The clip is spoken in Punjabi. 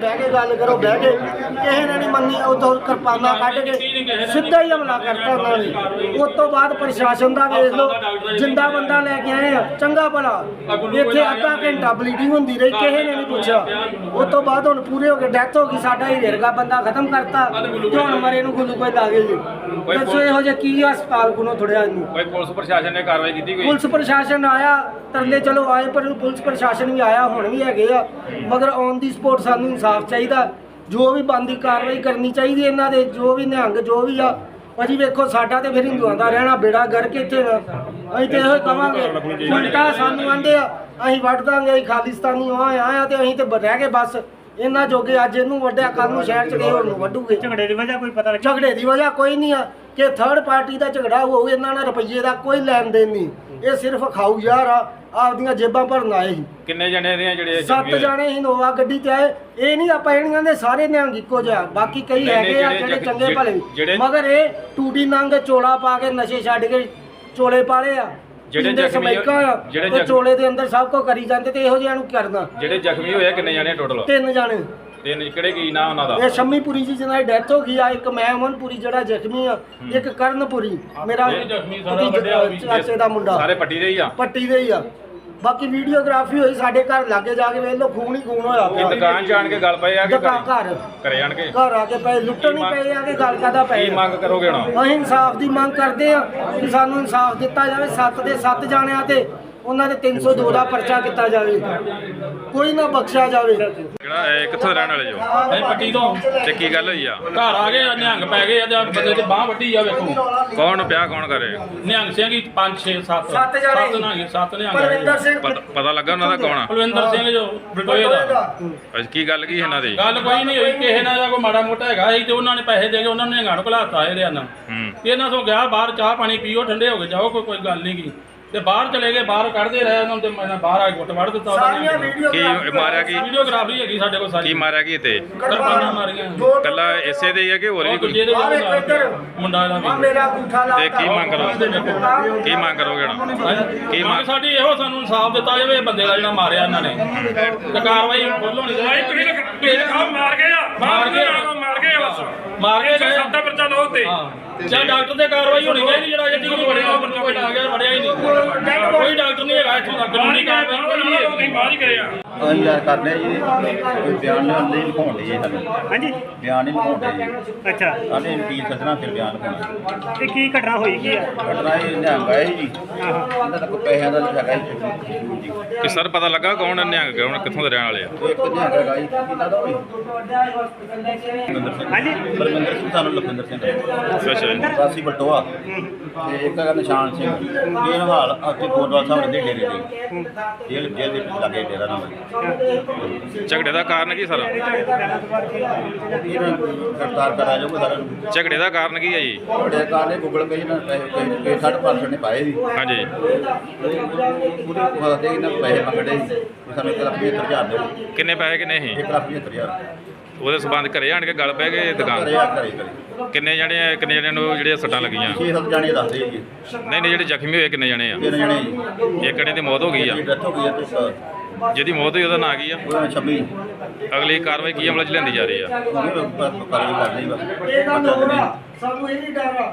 ਬਹਿ ਕੇ ਗੱਲ ਕਰੋ ਬਹਿ ਕੇ। ਕਿਸੇ ਨੇ ਨਹੀਂ ਮੰਨੀ ਉਦੋਂ ਕਿਰਪਾਨਾਂ ਕੱਢ ਕੇ ਸਿੱਧਾ ਹੀ ਹਮਲਾ ਕਰਤਾ ਉਹਨਾਂ ਨੇ। ਉਸ ਤੋਂ ਬਾਅਦ ਪ੍ਰਸ਼ਾਸਨ ਦਾ ਵੇਖ ਲਓ ਜਿੰਦਾ ਬੰਦਾ ਲੈ ਕੇ ਆਏ ਆ ਚੰਗਾ ਭਲਾ। ਇੱਥੇ ਅੱਧਾ ਘੰਟਾ ਬਲੀਡਿੰਗ ਹੁੰਦੀ ਰਹੀ ਕਿਸੇ ਨੇ ਨਹੀਂ ਪੁੱਛਿਆ। ਉਸ ਤੋਂ ਬਾਅਦ ਹੁਣ ਪੂਰੇ ਹੋ ਗਏ ਡੈਥ ਹੋ ਗਈ ਸਾਡਾ ਹੀ ਰੇਰਗਾ ਬੰਦਾ ਖਤਮ ਕਰਤਾ। ਤੇ ਹੁਣ ਮਰੇ ਨੂੰ ਗੁੱਲੂ ਕੋਈ ਦਾਗੇ ਜੀ। ਦੱਸੋ ਇਹੋ ਜਿਹਾ ਕੀ ਹਸਪਤਾਲ ਕੋਲੋਂ ਥੋੜਿਆ ਇਹਨੂੰ? ਕੋਈ ਪੁਲਿਸ ਪ੍ਰਸ਼ਾਸਨ ਨੇ ਕਾਰਵਾਈ ਕੀਤੀ ਕੋਈ? ਪੁਲਿਸ ਪ੍ਰਸ਼ਾਸਨ ਆਇਆ ਤਰਲੇ ਚਲੋ ਆਏ ਪਰ ਪੁਲਿਸ ਪ੍ਰਸ਼ਾਸਨ ਵੀ ਆਇਆ ਹੁਣ ਵੀ ਹੈਗੇ ਆ। ਮਗਰ ਔਨ ਦੀ ਸਪੋਰਟ ਸਾਨੂੰ ਇਨਸਾਫ ਚਾਹੀਦਾ ਜੋ ਵੀ ਬੰਦੀ ਕਾਰਵਾਈ ਕਰਨੀ ਚਾਹੀਦੀ ਇਹਨਾਂ ਦੇ, ਜੋ ਵੀ ਨਿਹੰਗ, ਜੋ ਵੀ ਆ, ਭਾਜੀ ਵੇਖੋ ਸਾਡਾ ਤੇ ਫਿਰ ਹਿੰਦੂਆਂ ਦਾ ਰਹਿਣਾ, ਬੇੜਾ ਗਰਕ ਇੱਥੇ ਵਾ। ਅਸੀਂ ਤੇ ਇਹੋ ਕਵਾਂਗੇ ਉਲਟਾ ਸਾਨੂੰ ਆਂਦੇ ਆ, ਅਸੀਂ ਵੱਢ ਦਾਂਗੇ, ਅਸੀਂ ਖਾਲਿਸਤਾਨੀ ਆ ਆ ਤੇ ਅਸੀਂ ਤੇ ਰਹਿ ਗਏ ਬਸ ਇਹਨਾਂ ਜੋਗੇ ਅੱਜ ਇਹਨੂੰ ਵੱਢਿਆ ਕੱਲ ਨੂੰ ਸ਼ਹਿਰ ਚ ਗਏ ਹੋਰ ਨੂੰ ਵੱਢੂਗੇ। ਝਗੜੇ ਦੀ ਵਜ੍ਹਾ ਕੋਈ ਪਤਾ ਲੱਗਾ ਝਗੜੇ ਦੀ ਵਜ੍ਹਾ ਕੋਈ ਨਹੀਂ ਆ। ਕਿ ਥਰਡ ਪਾਰਟੀ ਦਾ ਝਗੜਾ ਹੋਊ ਇਹਨਾਂ ਨਾਲ ਰੁਪਈਏ ਦਾ ਕੋਈ ਲੈਣ ਦੇਣ ਨਹੀਂ। ਇਹ ਸਿਰਫ ਖਾਊ ਯਾਰ ਆ ਆਪਦੀਆਂ ਜੇਬਾਂ ਭਰਨ ਆਏ ਸੀ। ਕਿੰਨੇ ਜਣੇ ਨੇ ਜਿਹੜੇ ਸੱਤ? ਜਾਣੇ ਹੀ ਨੋਵਾ ਗੱਡੀ ਤੇ ਆਏ। ਇਹ ਨਹੀਂ ਆਪਾਂ ਇਹਨੀਆਂ ਦੇ ਸਾਰੇ ਨਿਹੰਗ ਇੱਕੋ ਜਿਹਾ ਬਾਕੀ ਕਈ ਹੈਗੇ ਆ ਜਿਹੜੇ ਚੰਗੇ ਭਲੇ। ਮਗਰ ਇਹ ਟੂਟੀ ਨੰਗ ਚੋਲਾ ਪਾ ਕੇ ਨਸ਼ੇ ਛੱਡ ਕੇ ਚੋਲੇ ਪਾਲੇ ਆ। ਜਿਹੜੇ ਜ਼ਖਮੀ- ਜਿਹੜੇ ਚੋਲੇ ਦੇ ਅੰਦਰ ਸਭ ਕੁਝ ਕਰੀ ਜਾਂਦੇ ਤੇ ਇਹੋ ਜਿਹਾ ਨੂੰ ਕਰਨਾ? ਜਿਹੜੇ ਜ਼ਖਮੀ ਹੋਏ ਆ, ਕਿੰਨੇ ਜਣੇ ਟੋਟਲ ਤਿੰਨ ਜਾਣੇ। ਤਿੰਨ ਕਿਹੜੇ ਕੀ ਨਾਂ ਉਹਨਾਂ ਦਾ? ਇਹ ਸ਼ੰਮੀਪੁਰੀ ਜੀ ਜਿਹਨਾਂ ਦੀ ਡੈਥ ਹੋ ਗਈ ਆ ਇੱਕ ਮੈਂ ਅਮਨਪੁਰੀ ਜਿਹੜਾ ਜ਼ਖਮੀ ਆ ਇੱਕ ਕਰਨਪੁਰੀ ਮੇਰਾ ਇਹ ਜ਼ਖਮੀ ਸਾਰਾ ਭਤੀਜਾ-। ਚਾਚੇ ਦਾ ਮੁੰਡਾ। ਸਾਰੇ ਪੱਟੀ ਦੇ ਹੀ ਆ? ਪੱਟੀ ਦੇ ਹੀ ਆ। ਬਾਕੀ ਵੀਡੀਓਗ੍ਰਾਫੀ ਹੋਈ ਸਾਡੇ ਘਰ ਲਾਗੇ ਜਾ ਕੇ ਵੇਖ ਲਓ ਖੂਨ ਹੀ ਖੂਨ ਹੋਇਆ ਇਹ ਪਿਆ ਦੁਕਾਨ ਜਾਣ ਕੇ ਗੱਲ ਪਏ ਆ ਕਿ ਦੁਕਾਨ ਘਰੇ? ਘਰ। ਜਾਣ ਕੇ ਘਰ ਆ ਕੇ ਪਏ ਲੁੱਟਣ ਹੀ ਪਏ ਆ ਕਿ ਗੱਲ ਕਾਦਾ ਪਏ ਕੀ? ਮੰਗ ਕਰੋਗੇ ਹੁਣ? ਅਸੀਂ ਇਨਸਾਫ ਦੀ ਮੰਗ ਕਰਦੇ ਆ ਕਿ ਸਾਨੂੰ ਇਨਸਾਫ ਦਿੱਤਾ ਜਾਵੇ ਸੱਤ ਦੇ ਸੱਤ ਜਾਣਿਆਂ ਤੇ। ਉਹਨਾਂ ਦੇ 302 ਦਾ ਪਰਚਾ ਕੀਤਾ ਜਾਵੇ। ਕੋਈ ਨਾ ਬਖਸ਼ਿਆ ਜਾਵੇ। ਜਿਹੜਾ ਇਹ ਕਿੱਥੋਂ ਰਹਿਣ ਵਾਲੇ ਜੋ ਅਸੀਂ ਪੱਟੀ ਤੋਂ। ਤੇ ਕੀ ਗੱਲ ਹੋਈ ਆ? ਘਰ ਆ ਗਏ ਨਿਹੰਗ ਪੈ ਗਏ ਆ ਤੇ ਬੰਦੇ ਤੇ ਬਾਹ ਵੱਡੀ ਆ ਵੇਖੋ। ਕੌਣ ਪਿਆ ਕੌਣ ਕਰੇ? ਨਿਹੰਗ ਸਿੰਘ ਹੀ 5 6 7 ਸੱਤ। ਜਾਣੇ। ਨਿਹੰਗ ਸੱਤ ਨਿਹੰਗ ਪਰਵਿੰਦਰ ਸਿੰਘ ਪਤਾ ਪਤਾ ਲੱਗਾ ਉਹਨਾਂ ਦਾ ਕੌਣ ਆ? ਕੁਲਵਿੰਦਰ ਸਿੰਘ ਜੋ ਬਟੋਏ ਦਾ। ਅੱਛਾ, ਕੀ ਗੱਲ ਕੀ ਇਹਨਾਂ ਦੀ? ਗੱਲ ਕੋਈ ਨਹੀਂ ਹੋਈ ਕਿਸੇ ਨਾਲ ਦਾ ਕੋਈ ਮਾੜਾ ਮੋਟਾ ਹੈਗਾ ਸੀ ਤੇ ਉਹਨਾਂ ਨੇ ਪੈਸੇ ਦੇ ਕੇ ਉਹਨਾਂ ਨੇ ਨਿਹੰਗਾਂ ਨੂੰ ਘਲਾਤਾ ਇਹਦੇ ਨਾਲ। ਹੂੰ। ਇਹਨਾਂ ਤੋਂ ਗਿਆ ਬਾਹਰ ਚਾਹ ਪਾਣੀ ਪੀਓ ਠੰਡੇ ਹੋ ਕੇ ਜਾਓ ਕੋਈ ਕੋਈ ਗੱਲ ਨਹੀਂ ਕੀ ਤੇ ਬਾਹਰ ਚਲੇ ਗਏ ਬਾਹਰ ਕੱਢਦੇ ਰਹੇ ਉਹਨਾਂ ਨੂੰ ਤੇ ਮੈਂ ਬਾਹਰ ਆ ਕੇ ਗੁੱਟ ਵੜ ਦਿੱਤਾ ਸਾਰੀਆਂ ਉਹਨਾਂ ਵੀਡੀਓ ਕੀ ਮਾਰਿਆ ਕੀ? ਵੀਡੀਓਗ੍ਰਾਫੀ ਹੈਗੀ ਸਾਡੇ ਕੋਲ ਕੀ ਸਾਰੀ ਮਾਰਿਆ ਕੀ ਤੇ ਕਿਰਪਾਨਾਂ ਮਾਰੀਆਂ। ਕੱਲਾ ਇਸੇ ਦੇ ਹੀ ਆ ਕਿ ਹੋਰ ਵੀ ਕੋਈ। ਮੁੰਡਾ ਦਾ ਵੀ ਮੇਰਾ ਅੰਗੂਠਾ ਲਾ ਤੇ ਕੀ ਮੰਗ ਕਰੋ ਕੀ ਮੰਗ ਕਰੋਗੇ ਹੁਣ? ਕੀ ਕੀ ਮੰਗ ਸਾਡੀ ਇਹੋ ਸਾਨੂੰ ਇਨਸਾਫ ਦਿੱਤਾ ਜਾਵੇ ਇਹ ਬੰਦੇ ਦਾ ਜਿਹੜਾ ਮਾਰਿਆ ਇਹਨਾਂ ਨੇ। ਤੇ ਕਾਰਵਾਈ ਫੁੱਲ ਹੋਣੀ ਚਾਹੀਦੀ ਤੁਸੀਂ ਖਾਓ ਮਾਰ ਗਏ ਆ। ਮਾਰ ਮਾਰ ਗਏ ਆ। ਮਾਰ ਗਏ ਬਸ। ਮਾਰ ਕੇ ਗਏ ਸੱਤਾ ਪਰਚਾ ਲਓ ਤੇ। ਹਾਂ। ਜਾਂ ਡਾਕਟਰ ਤੇ ਕਾਰਵਾਈ ਹੋਣੀ ਚਾਹੀਦੀ ਜਿਹੜਾ ਜਿਹੜੀ ਕੋਈ ਵੜਿਆ ਉਹ ਬੰਦਾ ਕੋਈ ਆ ਗਿਆ ਵੜਿਆ ਹੀ ਨਹੀਂ ਕੋਈ ਡਾਕਟਰ ਨਹੀਂ ਹੈਗਾ ਇੱਥੋਂ ਦਾ ਕਾਨੂੰਨੀ ਕਾਰਵਾਈ ਕੋਈ ਨਹੀਂ ਹੈਗੀ। ਨਹੀਂ ਅਸੀਂ ਕਰਦੇ ਜੀ ਕੋਈ ਬਿਆਨ ਲਈ ਲਿਖਾਉਣ ਲਈ ਸਾਨੂੰ। ਹਾਂਜੀ। ਬਿਆਨ ਹੀ ਲਿਖਾਉਣ ਲਈ ਅੱਛਾ। ਸਾਡੇ ਵਕੀਲ ਸੱਜਣਾ ਫਿਰ ਬਿਆਨ ਲਿਖਾਉਣਾ ਤੇ ਕੀ ਘਟਨਾ ਹੋਈ ਕੀ ਆ? ਘਟਨਾ ਇਹ ਨਿਹੰਗ ਆਏ ਜੀ। ਇਹਨਾਂ ਦਾ ਕੋਈ ਪੈਸਿਆਂ ਦਾ ਨਹੀਂ ਹੈਗਾ ਜੀ। ਕਿ ਸਰ ਪਤਾ ਲੱਗਾ ਕੌਣ ਨਿਹੰਗ? ਕੌਣ ਕਿੱਥੋਂ ਦੇ ਰਹਿਣ ਵਾਲੇ ਆ? ਇੱਕ ਨਿਹੰਗ ਹੈਗਾ ਜੀ। ਕਿੰਨਾ ਦਾ ਹੋਈ ਲਖਵਿੰਦਰ ਸਿੰਘ ਹਾਂਜੀ। ਬਲਵਿੰਦਰ ਸਿੰਘ ਸਾਨੂੰ ਲਖਵਿੰਦਰ ਸਿੰਘ ਅੱਛਾ ਜੀ ਵਾਸੀ ਬਟੋਆ ਤੇ ਇੱਕ ਹੈਗਾ ਨਿਸ਼ਾਨ ਸਿੰਘ। ਇਹ ਹਾਲ ਸਾਹਿਬ ਦੇ ਡੇਰੇ ਦੇ। ਜੇਲ੍ਹ ਜੇਲ੍ਹ ਦੇ ਲਾਗੇ ਡੇਰਾ ਨਾਮ ਹੈ ਝਗੜੇ ਦਾ ਕਾਰਨ ਕੀ ਸਰ? ਇਹਨਾਂ ਨੂੰ ਗ੍ਰਿਫਤਾਰ ਕਰਾ ਜਾਊਗਾ ਸਾਰਿਆਂ ਨੂੰ। ਝਗੜੇ ਦਾ ਕਾਰਨ ਕੀ ਹੈ ਜੀ? ਬੜੇ ਕਾਲੇ ਗੂਗਲ ਪੇ ਨਾਲ ਪੈਸੇ ਪੇ ਸਾਢੇ ਪੰਜ ਸੌ ਨੇ ਪਾਏ ਸੀ। ਹਾਂਜੀ। ਪੂਰੇ ਮਦਦ ਦੇ ਇਹਨਾਂ ਪੈਸੇ ਮੰਗੜੇ ਸੀ। ਵੀ ਸਾਨੂੰ ਇੱਕ ਲੱਖ ਪਝੱਤਰ ਹਜ਼ਾਰ ਦਿਓ। ਕਿੰਨੇ ਪੈਸੇ ਕਿੰਨੇ ਸੀ? ਇੱਕ ਲੱਖ ਪਝੱਤਰ ਹਜ਼ਾਰ। ਉਹਦੇ ਸਬੰਧ ਘਰੇ ਆਣ ਕੇ ਗੱਲ ਪੈ ਗਏ ਦੁਕਾਨ? ਘਰੇ ਆ ਘਰੇ ਘਰੇ। ਕਿੰਨੇ ਜਣੇ ਆ ਕਿੰਨੇ ਜਣਿਆਂ ਨੂੰ ਜਿਹੜੀਆਂ ਸੱਟਾਂ ਲੱਗੀਆਂ? ਛੇ ਸੱਤ ਜਾਣੇ ਦੱਸਦੇ ਜੀ ਨਹੀਂ ਨਹੀਂ ਜਿਹੜੇ ਜ਼ਖਮੀ ਹੋਏ ਕਿੰਨੇ ਜਣੇ ਆ? ਤਿੰਨ ਜਣੇ ਜੀ ਇੱਕ ਜਣੇ ਦੀ ਮੌਤ ਹੋ ਗਈ ਆ? ਡੈਥ ਹੋ ਗਈ ਹੈ ਤੇ ਸ- ਜਿਹਦੀ ਮੌਤ ਹੋਈ ਉਹਦਾ ਨਾਂ ਕੀ ਆ? ਉਹਨਾਂ 26 ਅਗਲੀ ਕਾਰਵਾਈ ਕੀ ਅਮਲ ਚ ਲੈਂਦੀ ਜਾ ਰਹੀ ਬਸ ਸਾਨੂੰ ਇਹ ਨਹੀਂ ਡਰ ਆ।